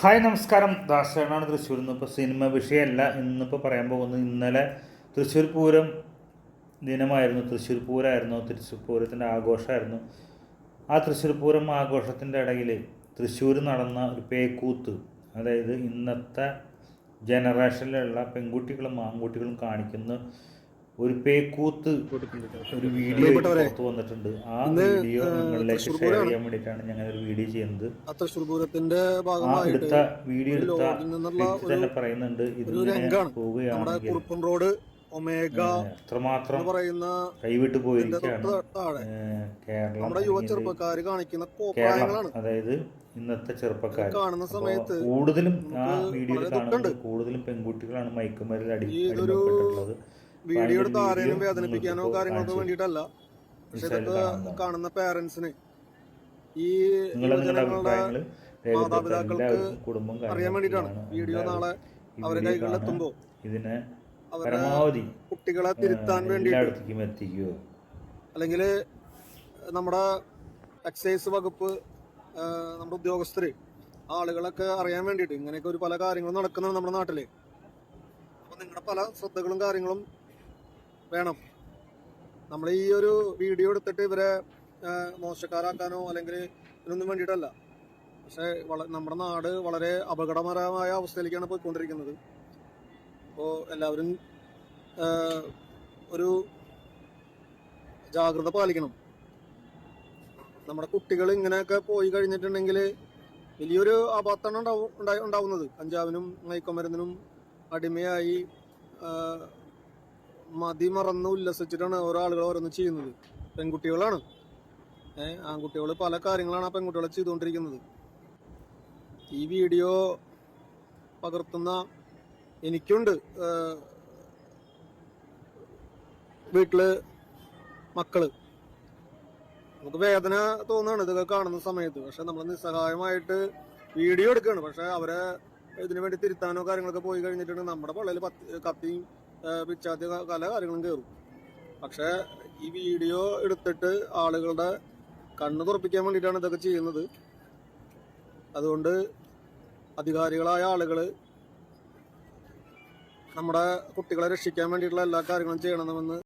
Hi നമസ്കാരം. ദാസേനാണ് തൃശ്ശൂർ ഇന്നിപ്പോൾ cinema വിഷയമല്ല. ഇന്നിപ്പോൾ പറയാൻ പോകുന്നത് ഇന്നലെ തൃശ്ശൂർ പൂരം ദിനമായിരുന്നു. തൃശ്ശൂർ പൂരമായിരുന്നു തൃശ്ശൂർ പൂരത്തിന്റെ ആഘോഷമായിരുന്നു. ആ തൃശ്ശൂർ പൂരം ആഘോഷത്തിന്റെ ഇടയിൽ തൃശ്ശൂർ നടന്ന ഒരു പേക്കൂത്ത് അതായത് ഇന്നത്തെ ജനറേഷനിലുള്ള പെൺകുട്ടികളും ആൺകുട്ടികളും കാണിക്കുന്ന ഒരു പേക്കൂത്ത് ഒരു വീഡിയോ പുറത്തു വന്നിട്ടുണ്ട്. ആ വീഡിയോ നിങ്ങളിലേക്ക് ഷെയർ ചെയ്യാൻ വേണ്ടിയിട്ടാണ് ഞങ്ങൾ ഒരു വീഡിയോ ചെയ്യുന്നത്. ആ എടുത്ത വീഡിയോ എടുത്ത വ്യക്തി തന്നെ പറയുന്നുണ്ട്. ഇത് ഇതിങ്ങനെ പോവുകയാണെങ്കിൽ ഒമേഗ എത്രമാത്രം പറയുന്ന കൈവിട്ട് പോയിരിക്കുകയാണ് കേരളം നമ്മുടെ യുവ ചെറുപ്പക്കാർ കാണിക്കുന്ന കേരളം കോപ്രായങ്ങളാണ് അതായത് ഇന്നത്തെ ചെറുപ്പക്കാർ കാണുന്ന സമയത്ത് കൂടുതലും ആ വീഡിയോയിൽ കാണുന്നത് കൂടുതലും പെൺകുട്ടികളാണ് മയക്കുമരുന്ന് അടി അടിമപ്പെട്ടിട്ടുള്ളത്. വീഡിയോ എടുത്ത് ആരെയും വേദനിപ്പിക്കാനോ കാര്യങ്ങൾക്കോ വേണ്ടിയിട്ടല്ല. പക്ഷെ ഇതൊക്കെ കാണുന്ന പേരൻസിന് ഈ യുവജനങ്ങളുടെ മാതാപിതാക്കൾക്ക് കുടുംബം അറിയാൻ വേണ്ടിയിട്ടാണ് വീഡിയോ നാളെ അവരെ അവരുടെ കാണാൻ ഇതിനെ പരമാവധി കുട്ടികളെ തിരുത്താൻ വേണ്ടി അല്ലെങ്കിൽ നമ്മുടെ എക്സൈസ് വകുപ്പ് നമ്മുടെ ഉദ്യോഗസ്ഥര് ആളുകളൊക്കെ അറിയാൻ വേണ്ടിയിട്ട് ഇങ്ങനെയൊക്കെ ഒരു പല കാര്യങ്ങളും നടക്കുന്നുണ്ട് നമ്മുടെ നാട്ടിൽ. അപ്പൊ നിങ്ങളുടെ പല ശ്രദ്ധകളും കാര്യങ്ങളും വേണം. നമ്മൾ ഈ ഒരു വീഡിയോ എടുത്തിട്ട് ഇവരെ മോശക്കാരാക്കാനോ അല്ലെങ്കിൽ ഇതിനൊന്നും വേണ്ടിയിട്ടല്ല. പക്ഷേ നമ്മുടെ നാട് വളരെ അപകടകരമായ അവസ്ഥയിലേക്കാണ് പോയിക്കൊണ്ടിരിക്കുന്നത്. അപ്പോൾ എല്ലാവരും ഒരു ജാഗ്രത പാലിക്കണം. നമ്മുടെ കുട്ടികൾ ഇങ്ങനെയൊക്കെ പോയി കഴിഞ്ഞിട്ടുണ്ടെങ്കിൽ വലിയൊരു അപകടമാണ് ഉണ്ടാവും ഉണ്ടാവുന്നത്. കഞ്ചാവിനും മയക്കുമരുന്നിനും അടിമയായി മതി മറന്ന് ഉല്ലസിച്ചിട്ടാണ് ഓരോ ആളുകൾ ഓരോന്ന് ചെയ്യുന്നത്. പെൺകുട്ടികളാണ്. ഏഹ് ആൺകുട്ടികൾ പല കാര്യങ്ങളാണ് ആ പെൺകുട്ടികളെ ചെയ്തുകൊണ്ടിരിക്കുന്നത്. ഈ വീഡിയോ പകർത്തുന്ന എനിക്കുണ്ട്. വീട്ടിൽ മക്കൾ. നമുക്ക് വേദന തോന്നുകയാണ് ഇതൊക്കെ കാണുന്ന സമയത്ത്. പക്ഷെ നമ്മൾ നിസ്സഹായമായിട്ട് വീഡിയോ എടുക്കുകയാണ്. പക്ഷെ അവരെ ഇതിനു വേണ്ടി തിരുത്താനോ കാര്യങ്ങളൊക്കെ പോയി കഴിഞ്ഞിട്ടുണ്ടെങ്കിൽ നമ്മുടെ പള്ളിയിൽ കത്തിയും ആ, പിച്ചാത്തി കല കാര്യങ്ങളും കയറും പക്ഷെ ഈ വീഡിയോ എടുത്തിട്ട് ആളുകളുടെ കണ്ണ് തുറപ്പിക്കാൻ വേണ്ടിയിട്ടാണ് ഇതൊക്കെ ചെയ്യുന്നത്. അതുകൊണ്ട് അധികാരികളായ ആളുകൾ നമ്മുടെ കുട്ടികളെ രക്ഷിക്കാൻ വേണ്ടിയിട്ടുള്ള എല്ലാ കാര്യങ്ങളും ചെയ്യണമെന്ന്